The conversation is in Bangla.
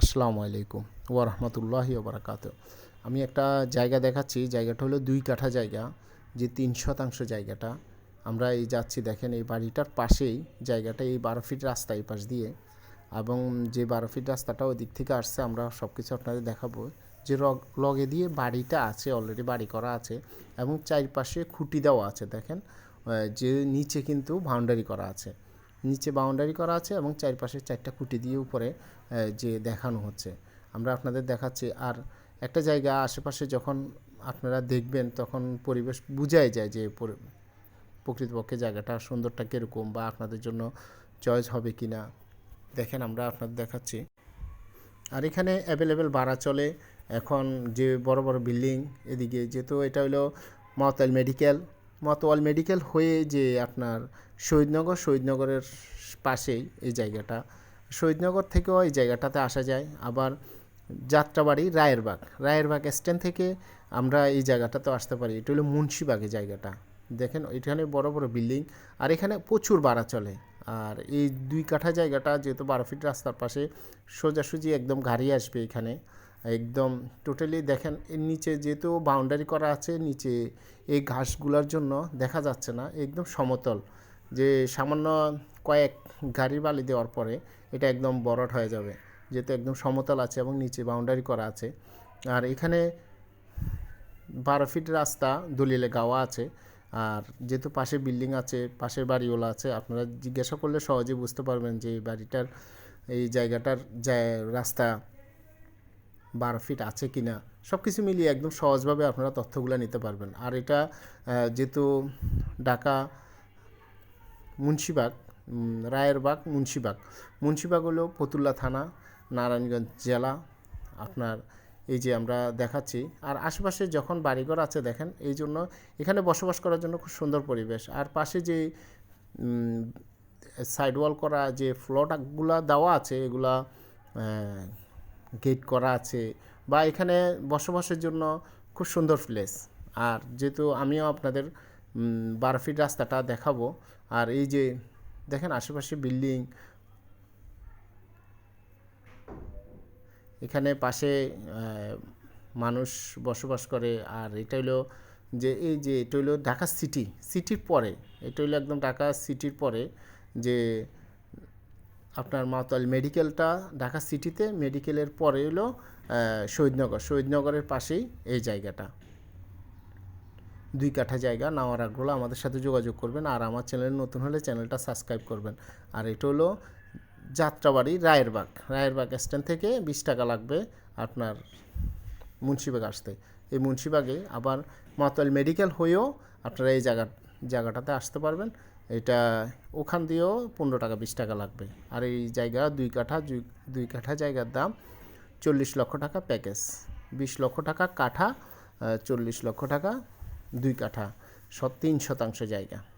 আসসালামু আলাইকুম ওয়া রাহমাতুল্লাহি ওয়া বারাকাতু আমি একটা জায়গা দেখাচ্ছি, জায়গাটা হলো দুই কাঠা জায়গা, যে তিন শতাংশ জায়গাটা। আমরা এই যাচ্ছি, দেখেন এই বাড়িটার পাশেই জায়গাটা, এই বারো ফিট রাস্তা এই পাশ দিয়ে। এবং যে বারো ফিট রাস্তাটা ওই দিক থেকে আসছে, আমরা সব কিছু আপনাদের দেখাবো। যে লগে দিয়ে বাড়িটা আছে অলরেডি বাড়ি করা আছে, এবং চারপাশে খুঁটি দেওয়া আছে, দেখেন। যে নিচে কিন্তু বাউন্ডারি করা আছে। নিচে বাউন্ডারি করা আছে এবং চারপাশে চারটা খুঁটি দিয়ে উপরে যে দেখানো হচ্ছে। আমরা আপনাদের দেখাচ্ছি। আর একটা জায়গা আশেপাশে যখন আপনারা দেখবেন, তখন পরিবেশ বুঝাই যায় যে প্রকৃতপক্ষে জায়গাটা সুন্দরটা কীরকম বা আপনাদের জন্য চয়েস হবে কি না দেখেন, আমরা আপনাদের দেখাচ্ছি। আর এখানে অ্যাভেলেবেল ভাড়া চলে। এখন যে বড় বড় বিল্ডিং এদিকে যেহেতু এটা হলো মাওতাল মেডিকেল মাতোয়াল মেডিকেল হয়ে যে আপনার শহীদনগর, শহীদনগরের পাশেই এই জায়গাটা। শহীদনগর থেকেও এই জায়গাটাতে আসা যায়। আবার যাত্রাবাড়ি রায়েরবাগ। রায়েরবাগ স্ট্যান্ড থেকে আমরা এই জায়গাটাতেও আসতে পারি। এটা হলো মুন্সিবাগে জায়গাটা। দেখেন, এখানে বড় বড় বিল্ডিং আর এখানে প্রচুর বাড়া চলে। আর এই দুই কাঠা জায়গাটা যেহেতু বারো ফিট রাস্তার পাশে সোজাসুজি একদম গাড়ি আসবে এখানে। একদম টোটালি দেখেন, এর নিচে যেহেতু বাউন্ডারি করা আছে, নিচে এই ঘাসগুলোর জন্য দেখা যাচ্ছে না, একদম সমতল। যে সামান্য কয়েক গাড়ি বালি দেওয়ার পরে এটা একদম বরট হয়ে যাবে, যেহেতু একদম সমতল আছে এবং নিচে বাউন্ডারি করা আছে। আর এখানে বারো ফিট রাস্তা, দলিলে গাওয়া আছে। আর যেহেতু পাশে বিল্ডিং আছে, পাশের বাড়িওয়ালা আছে, আপনারা জিজ্ঞাসা করলে সহজে বুঝতে পারবেন যে এই বাড়িটার, এই জায়গাটার জায়- রাস্তা বারো ফিট আছে কি না সব কিছু মিলিয়ে একদম সহজভাবে আপনারা তথ্যগুলো নিতে পারবেন। আর এটা যেহেতু ঢাকা মুন্সিবাগ রায়েরবাগ, মুন্সিবাগ। মুন্সিবাগ হলো ফতুল্লা থানা, নারায়ণগঞ্জ জেলা। আপনার এই যে আমরা দেখাচ্ছি, আর আশেপাশে যখন বাড়িঘর আছে দেখেন, এই জন্য এখানে বসবাস করার জন্য খুব সুন্দর পরিবেশ। আর পাশে যে সাইড ওয়াল করা যে ফ্লোটাগুলা দেওয়া আছে, এগুলা গেট করা আছে বা এখানে বসবাসের জন্য খুব সুন্দর প্লেস আর যেহেতু আমিও আপনাদের বারো ফিট রাস্তাটা দেখাবো। আর এই যে, দেখেন আশেপাশে বিল্ডিং এখানে পাশে মানুষ বসবাস করে। আর এটা হলো যে, এই যে, এটা হলো ঢাকা সিটি সিটির পরে, এটা হলো একদম ঢাকা সিটির পরে যে আপনার মাতাল মেডিকেলটা ঢাকা সিটিতে মেডিকেলের পরে হলো শহীদনগর। শহীদনগরের পাশেই এই জায়গাটা। দুই কাঠা জায়গা নেওয়ার আগ্রহ আমাদের সাথে যোগাযোগ করবেন আর আমার চ্যানেল নতুন হলে চ্যানেলটা সাবস্ক্রাইব করবেন। আর এটা হলো যাত্রাবাড়ি, রায়েরবাগ। রায়েরবাগ স্ট্যান্ড থেকে বিশ টাকা লাগবে আপনার মুন্সিবাগ আসতে। এই মুন্সিবাগে আবার মাতাল মেডিকেল হয়েও আপনারা এই জায়গা, জায়গাটাতে আসতে পারবেন। এটা ওখান দিয়েও পনেরো টাকা, বিশ টাকা লাগবে। আর এই জায়গা দুই কাঠা, দুই- কাঠা জায়গার দাম চল্লিশ লক্ষ টাকা প্যাকেজ। বিশ লক্ষ টাকা কাঠা চল্লিশ লক্ষ টাকা দুই কাঠা তিন শতাংশ জায়গা।